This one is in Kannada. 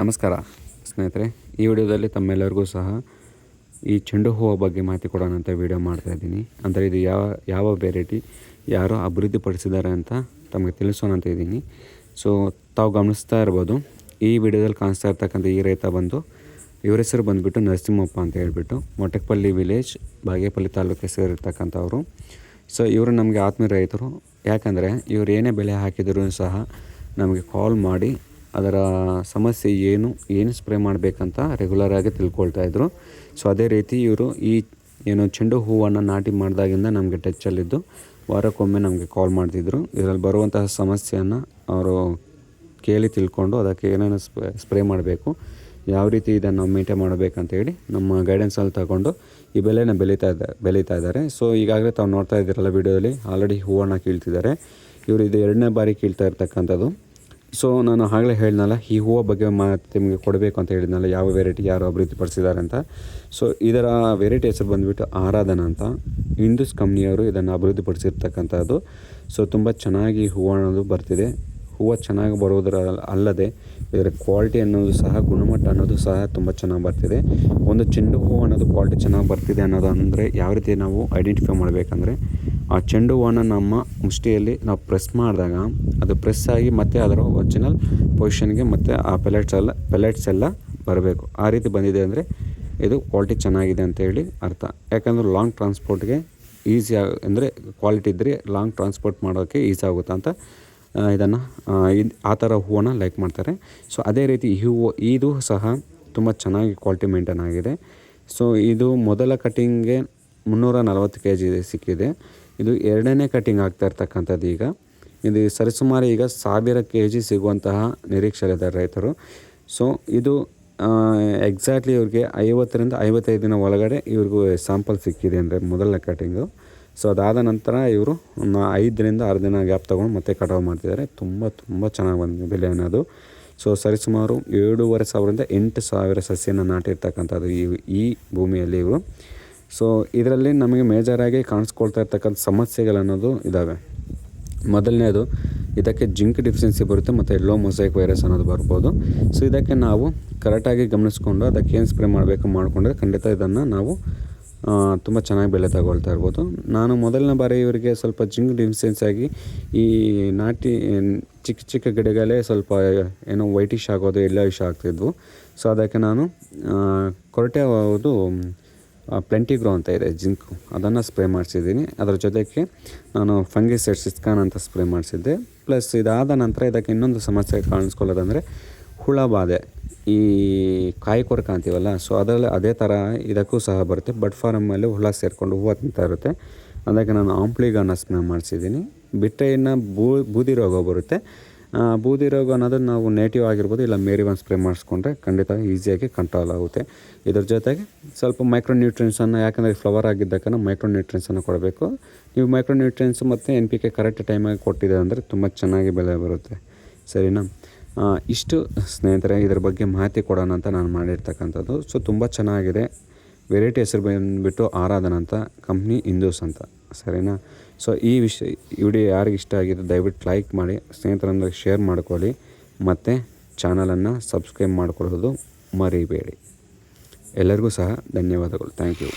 ನಮಸ್ಕಾರ, ಸ್ನೇಹಿತರೆ. ಈ ವಿಡಿಯೋದಲ್ಲಿ ತಮ್ಮೆಲ್ಲರಿಗೂ ಸಹ ಈ ಚೆಂಡು ಹೂವು ಬಗ್ಗೆ ಮಾಹಿತಿ ಕೊಡೋಣ ಅಂತ ವಿಡಿಯೋ ಮಾಡ್ತಾ ಇದ್ದೀನಿ. ಅಂದರೆ ಇದು ಯಾವ ಯಾವ ವೆರೈಟಿ ಯಾರು ಅಭಿವೃದ್ಧಿಪಡಿಸಿದ್ದಾರೆ ಅಂತ ತಮಗೆ ತಿಳಿಸೋಣ ಅಂತ ಇದ್ದೀನಿ. ಸೊ ತಾವು ಗಮನಿಸ್ತಾ ಇರ್ಬೋದು, ಈ ವಿಡಿಯೋದಲ್ಲಿ ಕಾಣಿಸ್ತಾ ಇರ್ತಕ್ಕಂಥ ಈ ರೈತ ಬಂದು ಇವ್ರ ಹೆಸರು ಬಂದುಬಿಟ್ಟು ನರಸಿಂಹಪ್ಪ ಅಂತ ಹೇಳ್ಬಿಟ್ಟು ಮೊಟ್ಟೆಪಲ್ಲಿ ವಿಲೇಜ್ ಬಾಗೇಪಲ್ಲಿ ತಾಲೂಕಿಗೆ ಸೇರಿರ್ತಕ್ಕಂಥವ್ರು. ಸೊ ಇವರು ನಮಗೆ ಆತ್ಮೀಯ ರೈತರು. ಯಾಕಂದರೆ ಇವರು ಏನೇ ಬೆಲೆ ಹಾಕಿದರೂ ಸಹ ನಮಗೆ ಕಾಲ್ ಮಾಡಿ ಅದರ ಸಮಸ್ಯೆ ಏನು ಏನು ಸ್ಪ್ರೇ ಮಾಡಬೇಕಂತ ರೆಗ್ಯುಲರಾಗಿ ತಿಳ್ಕೊಳ್ತಾ ಇದ್ರು. ಸೊ ಅದೇ ರೀತಿ ಇವರು ಈ ಏನು ಚೆಂಡು ಹೂವನ್ನು ನಾಟಿ ಮಾಡಿದಾಗಿಂದ ನಮಗೆ ಟಚ್ಚಲ್ಲಿದ್ದು ವಾರಕ್ಕೊಮ್ಮೆ ನಮಗೆ ಕಾಲ್ ಮಾಡ್ತಿದ್ರು. ಇದರಲ್ಲಿ ಬರುವಂತಹ ಸಮಸ್ಯೆಯನ್ನು ಅವರು ಕೇಳಿ ತಿಳ್ಕೊಂಡು ಅದಕ್ಕೆ ಏನೇನು ಸ್ಪ್ರೇ ಮಾಡಬೇಕು. ಯಾವ ರೀತಿ ಇದನ್ನು ಮೇಂಟೈನ್ ಮಾಡಬೇಕಂತೇಳಿ ನಮ್ಮ ಗೈಡೆನ್ಸಲ್ಲಿ ತಗೊಂಡು ಈ ಬೆಲೆನ ಬೆಳೀತಾ ಇದ್ದ, ಬೆಳೀತಾ ಇದ್ದಾರೆ. ಸೊ ಈಗಾಗಲೇ ತಾವು ನೋಡ್ತಾ ಇದ್ದೀರಲ್ಲ ವಿಡಿಯೋದಲ್ಲಿ ಆಲ್ರೆಡಿ ಹೂವನ್ನು ಕೀಳ್ತಿದ್ದಾರೆ. ಇವರು ಇದು ಎರಡನೇ ಬಾರಿ ಕೀಳ್ತಾ ಇರ್ತಕ್ಕಂಥದ್ದು. ಸೊ ನಾನು ಆಗಲೇ ಹೇಳಿದ್ನಲ್ಲ, ಈ ಹೂವು ಬಗ್ಗೆ ಮಾತು ನಿಮಗೆ ಕೊಡಬೇಕು ಅಂತ ಹೇಳಿದ್ನಲ್ಲ, ಯಾವ ವೆರೈಟಿ ಯಾರು ಅಭಿವೃದ್ಧಿಪಡಿಸಿದ್ದಾರೆ ಅಂತ. ಸೊ ಇದರ ವೆರೈಟಿ ಹೆಸರು ಬಂದುಬಿಟ್ಟು ಆರಾಧನ ಅಂತ. ಇಂದೂಸ್ ಕಂಪ್ನಿಯವರು ಇದನ್ನು ಅಭಿವೃದ್ಧಿಪಡಿಸಿರ್ತಕ್ಕಂಥದ್ದು. ಸೊ ತುಂಬ ಚೆನ್ನಾಗಿ ಹೂವು ಅನ್ನೋದು ಬರ್ತಿದೆ. ಹೂವು ಚೆನ್ನಾಗಿ ಬರೋದರ ಅಲ್ಲದೆ, ಇದರ ಕ್ವಾಲಿಟಿ ಅನ್ನೋದು ಸಹ, ಗುಣಮಟ್ಟ ಅನ್ನೋದು ಸಹ ತುಂಬ ಚೆನ್ನಾಗಿ ಬರ್ತಿದೆ. ಒಂದು ಚೆಂಡು ಹೂವು ಅನ್ನೋದು ಕ್ವಾಲಿಟಿ ಚೆನ್ನಾಗಿ ಬರ್ತಿದೆ ಅನ್ನೋದು ಅಂದರೆ ಯಾವ ರೀತಿ ನಾವು ಐಡೆಂಟಿಫೈ ಮಾಡಬೇಕಂದ್ರೆ ಆ ಚೆಂಡು ಹೂವನ್ನು ನಮ್ಮ ಮುಷ್ಟಿಯಲ್ಲಿ ನಾವು ಪ್ರೆಸ್ ಮಾಡಿದಾಗ, ಅದು ಪ್ರೆಸ್ ಆಗಿ ಮತ್ತೆ ಅದರ ಒರಿಜಿನಲ್ ಪೊಸಿಷನ್ಗೆ ಮತ್ತೆ ಆ ಪೆಲೆಟ್ಸ್ ಎಲ್ಲ ಪೆಲೆಟ್ಸ್ ಎಲ್ಲ ಬರಬೇಕು. ಆ ರೀತಿ ಬಂದಿದೆ ಅಂದರೆ ಇದು ಕ್ವಾಲಿಟಿ ಚೆನ್ನಾಗಿದೆ ಅಂತ ಹೇಳಿ ಅರ್ಥ. ಯಾಕಂದರೆ ಲಾಂಗ್ ಟ್ರಾನ್ಸ್ಪೋರ್ಟ್ಗೆ ಈಸಿ ಆಗ ಅಂದರೆ ಕ್ವಾಲಿಟಿ ಇದ್ದರೆ ಲಾಂಗ್ ಟ್ರಾನ್ಸ್ಪೋರ್ಟ್ ಮಾಡೋಕ್ಕೆ ಈಸಿ ಆಗುತ್ತೆ ಅಂತ ಇದನ್ನು ಇದು, ಆ ಥರ ಹೂವನ್ನು ಲೈಕ್ ಮಾಡ್ತಾರೆ. ಸೊ ಅದೇ ರೀತಿ ಈ ಹೂವು, ಇದು ಸಹ ತುಂಬ ಚೆನ್ನಾಗಿ ಕ್ವಾಲಿಟಿ ಮೇಂಟೈನ್ ಆಗಿದೆ. ಸೊ ಇದು ಮೊದಲ ಕಟ್ಟಿಂಗ್ಗೆ ಮುನ್ನೂರ ನಲವತ್ತು ಕೆ ಜಿ ಸಿಕ್ಕಿದೆ. ಇದು ಎರಡನೇ ಕಟಿಂಗ್ ಆಗ್ತಾ ಇರ್ತಕ್ಕಂಥದ್ದು ಈಗ. ಇದು ಸರಿಸುಮಾರು ಈಗ ಸಾವಿರ ಕೆ ಜಿ ಸಿಗುವಂತಹ ನಿರೀಕ್ಷೆಯಲ್ಲಿದ್ದಾರೆ ರೈತರು. ಸೊ ಇದು ಎಕ್ಸಾಕ್ಟ್ಲಿ ಇವ್ರಿಗೆ ಐವತ್ತರಿಂದ ಐವತ್ತೈದು ದಿನ ಒಳಗಡೆ ಇವ್ರಿಗೂ ಸ್ಯಾಂಪಲ್ ಸಿಕ್ಕಿದೆ ಅಂದರೆ ಮೊದಲನೇ ಕಟಿಂಗು ಸೊ ಅದಾದ ನಂತರ ಇವರು ಐದರಿಂದ ಆರು ದಿನ ಗ್ಯಾಪ್ ತೊಗೊಂಡು ಮತ್ತೆ ಕಟಾವು ಮಾಡ್ತಿದ್ದಾರೆ. ತುಂಬ ತುಂಬ ಚೆನ್ನಾಗಿ ಬಂದಿದೆ ಬೆಲೆ ಅನ್ನೋದು ಸೊ ಸರಿಸುಮಾರು ಏಳೂವರೆ ಸಾವಿರದಿಂದ ಎಂಟು ಸಾವಿರ ಸಸ್ಯನ ನಾಟಿರ್ತಕ್ಕಂಥದ್ದು ಈ ಈ ಭೂಮಿಯಲ್ಲಿ ಇವರು. ಸೊ ಇದರಲ್ಲಿ ನಮಗೆ ಮೇಜರಾಗಿ ಕಾಣಿಸ್ಕೊಳ್ತಾ ಇರ್ತಕ್ಕಂಥ ಸಮಸ್ಯೆಗಳನ್ನೋದು ಇದ್ದಾವೆ ಮೊದಲನೇದು, ಇದಕ್ಕೆ ಜಿಂಕ್ ಡಿಫಿಷಿಯನ್ಸಿ ಬರುತ್ತೆ ಮತ್ತು ಎಲ್ಲೋ ಮೊಸೈಕ್ ವೈರಸ್ ಅನ್ನೋದು ಬರ್ಬೋದು. ಸೊ ಇದಕ್ಕೆ ನಾವು ಕರೆಕ್ಟಾಗಿ ಗಮನಿಸ್ಕೊಂಡು ಅದಕ್ಕೆ ಏನು ಸ್ಪ್ರೇ ಮಾಡಬೇಕು ಮಾಡಿಕೊಂಡ್ರೆ ಖಂಡಿತ ಇದನ್ನು ನಾವು ತುಂಬ ಚೆನ್ನಾಗಿ ಬೆಲೆ ತಗೊಳ್ತಾ ಇರ್ಬೋದು. ನಾನು ಮೊದಲನೇ ಬಾರಿ ಇವರಿಗೆ ಸ್ವಲ್ಪ ಜಿಂಕ್ ಡಿಫಿಷಿಯನ್ಸಿ ಆಗಿ ಈ ನಾಟಿ, ಚಿಕ್ಕ ಚಿಕ್ಕ ಗಿಡಗಳೇ ಸ್ವಲ್ಪ ಏನೋ ವೈಟಿಶ್ ಆಗೋದು ಎಲ್ಲೋಯಿಶ್ ಆಗ್ತಿದ್ವು. ಸೊ ಅದಕ್ಕೆ ನಾನು ಕೊರಟೆ ಅದು ಪ್ಲೆಂಟಿ ಗ್ರೋ ಅಂತ ಇದೆ, ಜಿಂಕು. ಅದನ್ನು ಸ್ಪ್ರೇ ಮಾಡಿಸಿದ್ದೀನಿ. ಅದರ ಜೊತೆಗೆ ನಾನು ಫಂಗಿಸೈಡ್ ಸಿಸ್ಕಾನ್ ಅಂತ ಸ್ಪ್ರೇ ಮಾಡಿಸಿದ್ದೆ. ಪ್ಲಸ್ ಇದಾದ ನಂತರ ಇದಕ್ಕೆ ಇನ್ನೊಂದು ಸಮಸ್ಯೆ ಕಾಣಿಸ್ಕೊಳ್ಳೋದಂದರೆ ಹುಳ ಬಾಧೆ. ಈ ಕಾಯಿ ಕೊರಕ ಅಂತೀವಲ್ಲ ಸೊ ಅದರಲ್ಲಿ ಅದೇ ಥರ ಇದಕ್ಕೂ ಸಹ ಬರುತ್ತೆ. ಬಟ್ ಫಾರಮ್ಮಲ್ಲಿ ಹುಳ ಸೇರಿಕೊಂಡು ಹೂವು ತಿಂತಾ ಇರುತ್ತೆ. ಅದಕ್ಕೆ ನಾನು ಆಂಪ್ಲಿಗಾನ ಸ್ಪ್ರೇ ಮಾಡಿಸಿದ್ದೀನಿ. ಬಿಟ್ಟೆ ಇನ್ನು ಬೂದಿ ರೋಗ ಬರುತ್ತೆ. ಬೂದಿ ರೋಗ ಅನ್ನೋದು ನಾವು ನೇಟಿವ್ ಆಗಿರ್ಬೋದು, ಇಲ್ಲ ಮೇರಿ ಒಂದು ಸ್ಪ್ರೇ ಮಾಡಿಸ್ಕೊಂಡ್ರೆ ಖಂಡಿತ ಈಸಿಯಾಗಿ ಕಂಟ್ರೋಲ್ ಆಗುತ್ತೆ. ಇದ್ರ ಜೊತೆಗೆ ಸ್ವಲ್ಪ ಮೈಕ್ರೋ ನ್ಯೂಟ್ರಿಯನ್ಸನ್ನು ಯಾಕಂದರೆ ಫ್ಲವರ್ ಆಗಿದ್ದಕ್ಕ ಮೈಕ್ರೋ ನ್ಯೂಟ್ರಿಯನ್ಸನ್ನು ಕೊಡಬೇಕು. ನೀವು ಮೈಕ್ರೋ ನ್ಯೂಟ್ರಿಯನ್ಸ್ ಮತ್ತು ಎನ್ ಪಿ ಕೆ ಕರೆಕ್ಟ್ ಟೈಮಾಗಿ ಕೊಟ್ಟಿದೆ ಅಂದರೆ ತುಂಬ ಚೆನ್ನಾಗಿ ಬೆಲೆ ಬರುತ್ತೆ. ಸರಿನಾ? ಇಷ್ಟು ಸ್ನೇಹಿತರೆ, ಇದ್ರ ಬಗ್ಗೆ ಮಾಹಿತಿ ಕೊಡೋಣ ಅಂತ ನಾನು ಮಾಡಿರ್ತಕ್ಕಂಥದ್ದು. ಸೊ ತುಂಬ ಚೆನ್ನಾಗಿದೆ. ವೆರೈಟಿ ಹೆಸರು ಬಂದುಬಿಟ್ಟು ಆರಾಧನ ಅಂತ ಕಂಪ್ನಿ ಹಿಂದೂಸ್ ಅಂತ. ಸರಿನಾ? ಸೊ ಈ ವಿಷಯ ವಿಡಿಯೋ ಯಾರಿಗೆ ಇಷ್ಟ ಆಗಿದೆ ದಯವಿಟ್ಟು ಲೈಕ್ ಮಾಡಿ, ಸ್ನೇಹಿತರೊಂದಿಗೆ ಶೇರ್ ಮಾಡ್ಕೊಳ್ಳಿ, ಮತ್ತು ಚಾನಲನ್ನು ಸಬ್ಸ್ಕ್ರೈಬ್ ಮಾಡಿಕೊಳ್ಳೋದು ಮರಿಬೇಡಿ. ಎಲ್ಲರಿಗೂ ಸಹ ಧನ್ಯವಾದಗಳು. Thank you